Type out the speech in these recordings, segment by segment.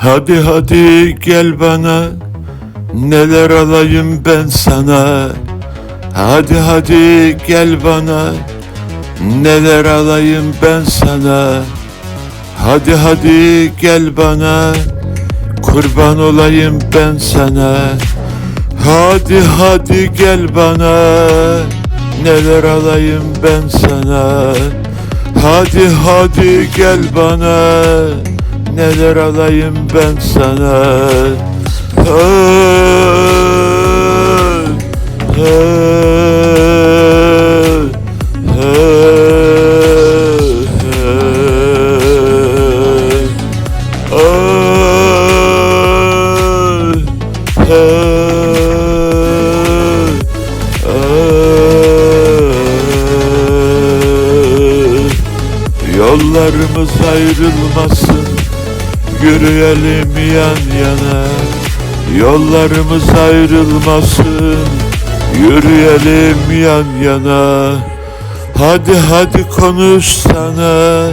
Hadi hadi gel bana Neler alayım ben sana? Hadi hadi gel bana Neler alayım ben sana? Hadi hadi gel bana Kurban olayım ben sana. Hadi hadi gel bana Neler alayım ben sana? Hadi hadi gel bana Neler alayım ben sana Hey, hey, hey, hey, hey. Yollarımız ayrılmasın Yürüyelim yan yana Yollarımız ayrılmasın. Yürüyelim yan yana Hadi hadi konuş sana.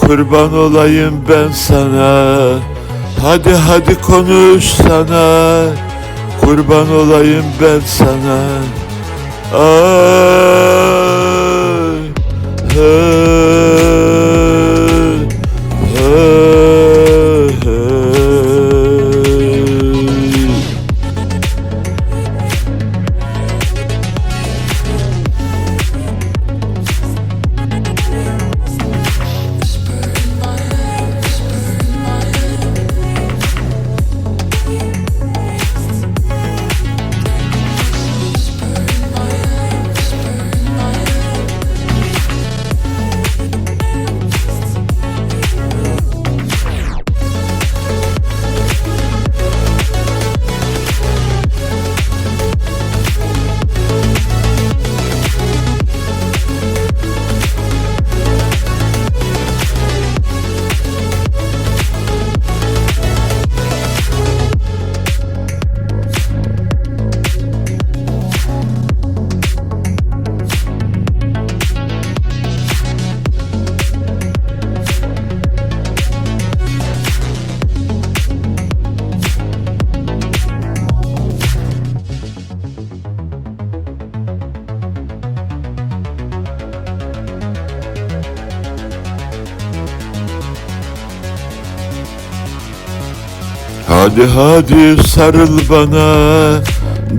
Kurban olayım ben sana. Hadi hadi konuş sana. Kurban olayım ben sana. Ay, hey, Hadi hadi sarıl bana.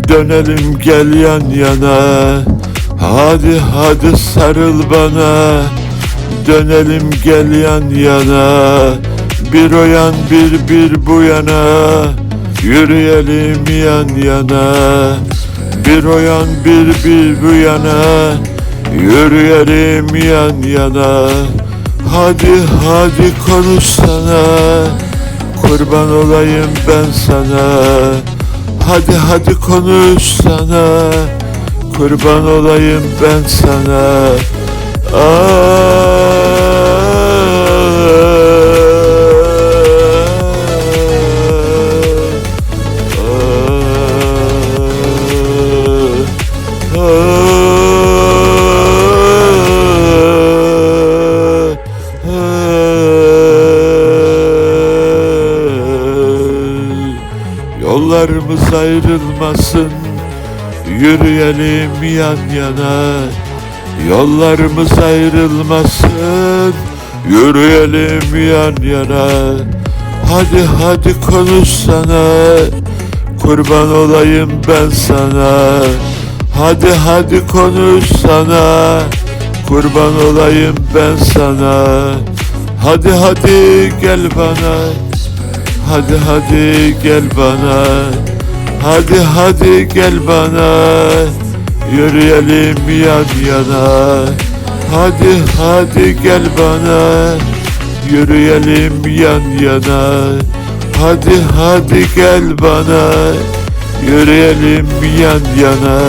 Dönelim gel yan yana. Hadi hadi sarıl bana. Dönelim gel yan yana. Bir o yan bir bir bu yana. Yürüyelim yan yana. Bir o yan bir bir bu yana. Yürüyelim yan yana. Hadi hadi konuşsana Kurban olayım ben sana. Hadi hadi konuş sana. Kurban olayım ben sana Yollarımız ayrılmasın Yürüyelim yan yana. Yollarımız ayrılmasın Yürüyelim yan yana. Hadi hadi konuşsana Kurban olayım ben sana. Hadi hadi konuşsana Kurban olayım ben sana. Hadi hadi gel bana Hadi hadi gel bana. Hadi hadi gel bana. Yürüyelim yan yana. Hadi hadi gel bana. Yürüyelim yan yana. Hadi hadi gel bana. Yürüyelim yan yana